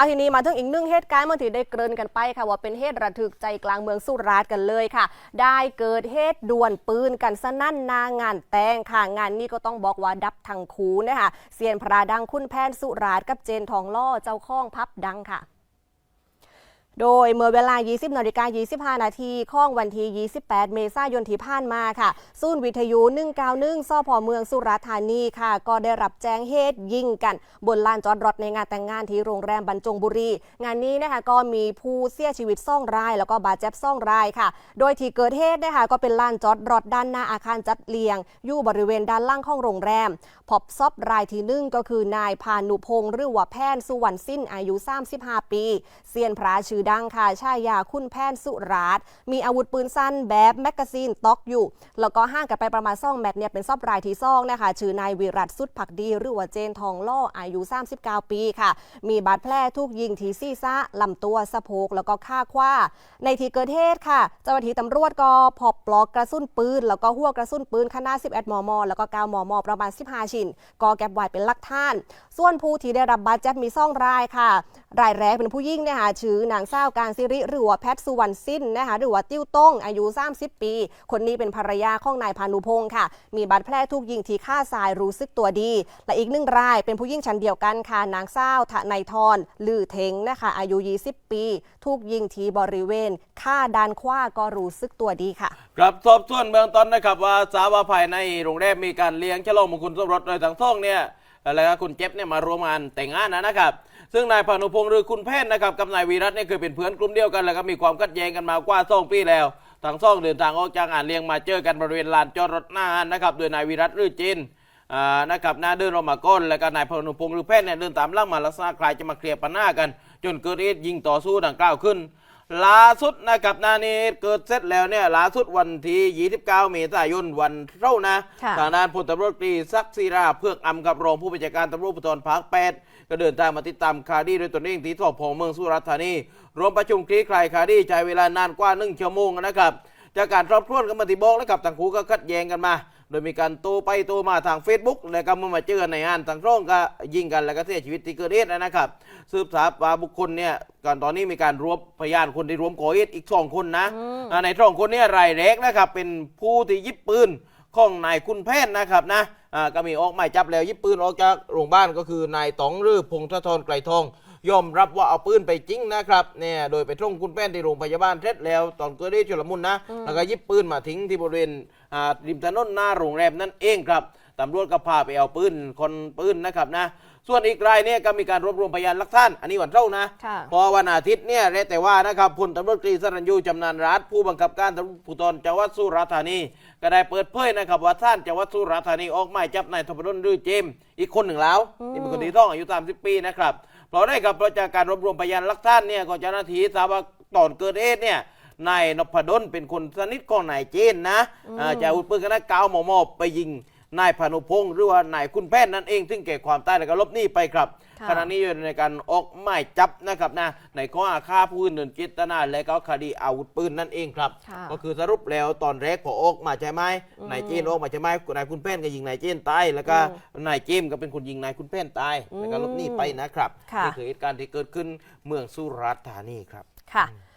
เอาทีนี้มาถึงอีกหนึ่งเหตุการณ์เมื่อที่ได้เกริ่นกันไปค่ะว่าเป็นเหตุระทึกใจกลางเมืองสุราษฎร์กันเลยค่ะ ได้เกิดเหตุดวลปืนกันสนั่นนางานแต่งค่ะงานนี้ก็ต้องบอกว่าดับทั้งคูนะคะเซียนพระดังคุณแพนสุราษฎร์กับเจนทองล่อเจ้าข้องพับดังค่ะ โดยเมื่อเวลา 20นาฬิกา25 นาทีของวันที่ 28 เมษายนที่ผ่านมาค่ะศูนย์วิทยุ 191สพเมืองสุราษฎร์ธานีค่ะ ก็ได้รับแจ้งเหตุยิงกัน บนลานจอดรถในงานแต่งงานที่โรงแรมบรรจงบุรี งานนี้นะคะก็มีผู้เสียชีวิตซ่องราย แล้วก็บาดเจ็บซ่องรายค่ะ โดยที่เกิดเหตุนะคะก็เป็นลานจอดรถด้านหน้าอาคารจัดเรียง อยู่บริเวณด้านล่างของโรงแรม พบซอบรายที่หนึ่งก็คือนายพานุพงษ์หรือว่าแพนสุวรรณสิ้นอายุ 35 ปี เซียนพระชื่อดังค่ะชายาคุณแพนสุราษฎร์มีอาวุธปืนสั้นแบบแมกกาซีนตอกอยู่ แล้วก็ห่างกันไปประมาณซ่องแมตช์เนี่ยเป็นซอบรายที่ซ่องนะคะชื่อนายวิรัตสุดผักดี หรือว่าเจนทองล่ออายุ 39 ปีค่ะ มีบาดแผลถูกยิงที่ศีรษะลำตัวสะโพกแล้วก็ข้าขว้า ในที่เกิดเหตุค่ะ เจ้าหน้าที่ตำรวจก็พบปลอกกระสุนปืน แล้วก็หัวกระสุนปืนขนาด 11 มม แล้วก็ 9 มม ประมาณ 15 ชิ้น ก็เก็บไว้เป็นหลักฐาน ส่วนผู้ที่ได้รับบาดเจ็บมีซ่องรายค่ะ รายแรกเป็นผู้ยิ่งนะคะชื่อนางสาวการซิริหรือว่าแพทย์สุวรรณสิ้นนะคะหรือว่าติ้วต้งอายุ 30 ปี คนนี้เป็นภรรยาของนายพานุพงศ์ค่ะ มีบาดแผลถูกยิงที่ข้าซ้ายรู้สึกตัวดี และอีกหนึ่งรายเป็นผู้ยิ่งชั้นเดียวกันค่ะนางสาวทะนายทรลือเทงนะคะอายุ 20 ปี ถูกยิงที่บริเวณข้าด้านขว้าก็รู้สึกตัวดีค่ะครับสอบส่วนเบื้องต้นนะครับว่าสาวาภายในโรงแรมมีการเลี้ยงฉลองมงคลสมรสโดยทั้งสองเนี่ย แล้วก็คุณเจ็บเนี่ยมารวมงานแต่งงานนะนะครับซึ่งนายพานุพงศ์หรือคุณแพทย์นะครับกับนายวีรัตน์เนี่ยเคยเป็นเพื่อนกลุ่มเดียวกัน แล้วก็มีความขัดแย้งกันมากว่าสองปีแล้วทั้งสองเดินทางออกจากงานเลี้ยงมาเจอกันบริเวณลานจอดรถหน้างานนะครับโดยนายวีรัตน์หรือจินนะครับหน้าเดินออกมาก้นแล้วก็นายพานุพงศ์หรือแพทย์เนี่ยเดินตามล่างมาลักษณะคล้ายจะมาเคลียร์ปัญหากัน จนเกิดเหตุยิงต่อสู้ดังกล่าวขึ้น ล่าสุดนะครับนานี้เกิดเสร็จแล้วเนี่ยล่าสุดวันที่29เมษายนวันเท่านะค่ะทางด้านพลตำรวจตรีศักดิ์ศิราเพือกอำกับรองผู้บัญชาการตำรวจภูธรภาค8ก็เดินทางมาติดตามคดีโดยตนเองที่สพเมืองสุราษฎร์ธานีรวมประชุมคลี่คลายคดีใช้เวลานานกว่าหนึ่งชั่วโมงนะครับ จากการสอบสวนกันมาที่บอกนะครับทั้งคู่ก็ขัดแย้งกันมา โดยมีการโตไปโตมาทาง Facebook แล้วก็เมื่อมาเจอกันในงานทางร่องก็ยิงกันแล้วก็เสียชีวิตที่เกิดเหตุนะครับ สืบทราบว่าบุคคลเนี่ยก่อนตอนนี้มีการรวบพยานคนที่รวมก่อเหตุอีกสองคนนะอ่าในสองคนเนี้รายแรกนะครับเป็นผู้ที่ยิบปืนของนายคุณแพทย์นะครับนะอ่าก็มีออกหมายจับแล้วยิบปืนออกจากโรงพยาบาลก็คือนายต๋องหรือพงศธรไกรทอง ยอมรับว่าเอาปืนไปจริงนะครับเนี่ยโดยไปท่งคุณแป้นที่โรงพยาบาลเสร็จแล้วตอนเกิดเหตุชุลมุนนะแล้วก็หยิบปืนมาทิ้งที่บริเวณอ่าริมถนนหน้าโรงแรมนั่นเองครับตำรวจก็พาไปเอาปืนคนปืนนะครับนะส่วนอีกรายเนี่ยก็มีการรวบรวมพยานหลักฐาน อันนี้วันเท่าร์นะค่ะพอวันอาทิตย์เนี่ยแต่ว่านะครับพลตำรวจตรีสรัญยูจำนานรัฐผู้บังคับการตำรวจภูธรจังหวัดสุราษฎร์ธานี ก็ได้เปิดเผยนะครับว่าท่านจังหวัดสุราษฎร์ธานีออกหมายจับนายธพดลรือเจมส์อีกคนหนึ่งแล้วนี่เป็นคนที่ต้องอายุ30ปีนะครับ เพราะได้กับเพราะจากการรวบรวมพยานหลักฐานเนี่ยก็เจ้าหน้าที่ทราบว่าตอนเกิดเหตุเนี่ยนายนพดลเป็นคนสนิทของนายเจนนะอ่าจะอาวุธปืนขนาดเก้ามมไปยิง นายพานุพงศ์หรือว่านายคุณแพทย์นั่นเองซึ่งแก่ความตายแล้วก็หลบหนีไปครับค่ะ ขณะนี้อยู่ในการออกหมายจับนะครับนะในข้อหาฆ่าผู้อื่นโดยเจตนาและก็คดีอาวุธปืนนั่นเองครับ ค่ะก็คือสรุปแล้วตอนแรกพอออกมาใช่ไหมนายเจนออกมาใช่ไหมนายคุณแป้นก็ยิงนายเจนตายแล้วก็นายเจมส์ก็เป็นคนยิงนายคุณแป้นตายแล้วก็หลบหนีไปนะครับค่ะ นี่คือเหตุการณ์ที่เกิดขึ้นเมืองสุราษฎร์ธานีครับ ค่ะ